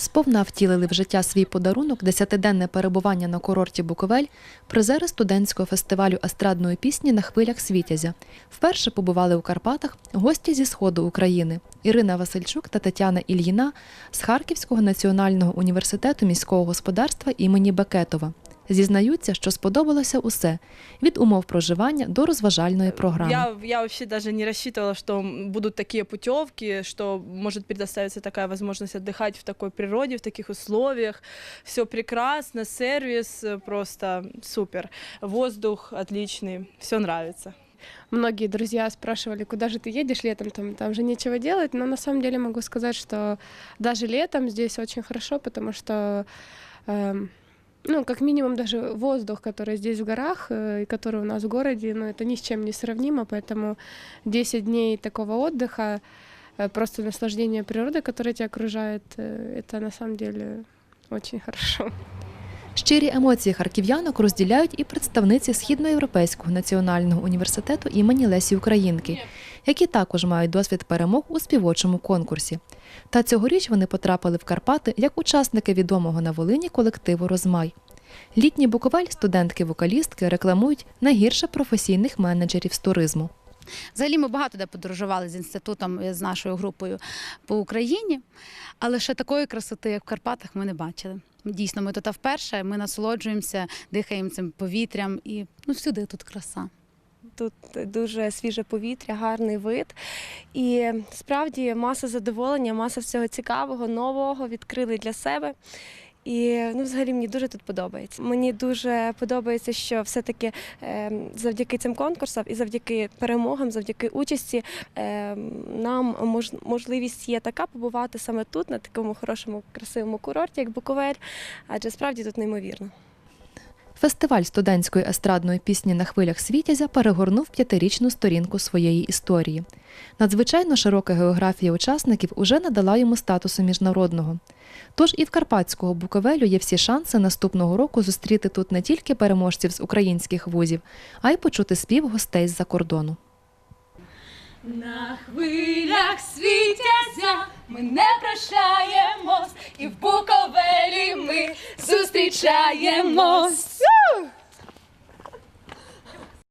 Сповна втілили в життя свій подарунок десятиденне перебування на курорті Буковель, призери студентського фестивалю естрадної пісні на хвилях Світязя. Вперше побували у Карпатах гості зі сходу України Ірина Васильчук та Тетяна Ільїна з Харківського національного університету міського господарства імені Бекетова. Зізнаються, що сподобалося усе від умов проживання до розважальної програми. Я, я вообще даже не рассчитывала, что будут такие путевки, что может предоставиться такая возможность отдыхать в такой природе, в таких условиях. Все прекрасно, сервис э, просто супер, воздух отличный, все нравится. Многие друзья спрашивали, куда же ты едешь летом, там, там же нечего делать, но на самом деле могу сказать, что даже летом здесь очень хорошо, потому что эм, ну, как минимум даже воздух, который здесь в горах э, и который у нас в городе, ну, это ни с чем не сравнимо, поэтому 10 дней такого отдыха, э, просто наслаждение природой, которая тебя окружает, э, это на самом деле очень хорошо. Щирі емоції харків'янок розділяють і представниці Східноєвропейського національного університету імені Лесі Українки, які також мають досвід перемог у співочому конкурсі. Та цьогоріч вони потрапили в Карпати як учасники відомого на Волині колективу Розмай. Літній Буковель студентки-вокалістки рекламують найгірше професійних менеджерів з туризму. Взагалі ми багато де подорожували з інститутом е, з нашою групою по Україні, але ще такої красоти, як в Карпатах, ми не бачили. Дійсно, ми тут вперше, ми насолоджуємося, дихаємо цим повітрям і ну всюди тут краса. Тут дуже свіже повітря, гарний вид. І справді маса задоволення, маса всього цікавого, нового відкрили для себе. І ну, взагалі мені дуже тут подобається. Мені дуже подобається, що все-таки е, завдяки цим конкурсам і завдяки перемогам, завдяки участі, е, нам мож, можливість є така побувати саме тут, на такому хорошому, красивому курорті, як Буковель, адже справді тут неймовірно. Фестиваль студентської естрадної пісні на хвилях Світязя перегорнув п'ятирічну сторінку своєї історії. Надзвичайно широка географія учасників уже надала йому статусу міжнародного. Тож і в Карпатського Буковелю є всі шанси наступного року зустріти тут не тільки переможців з українських вузів, а й почути спів гостей з-за кордону. На хвилях світяться ми не прощаємось, і в Буковелі ми зустрічаємось.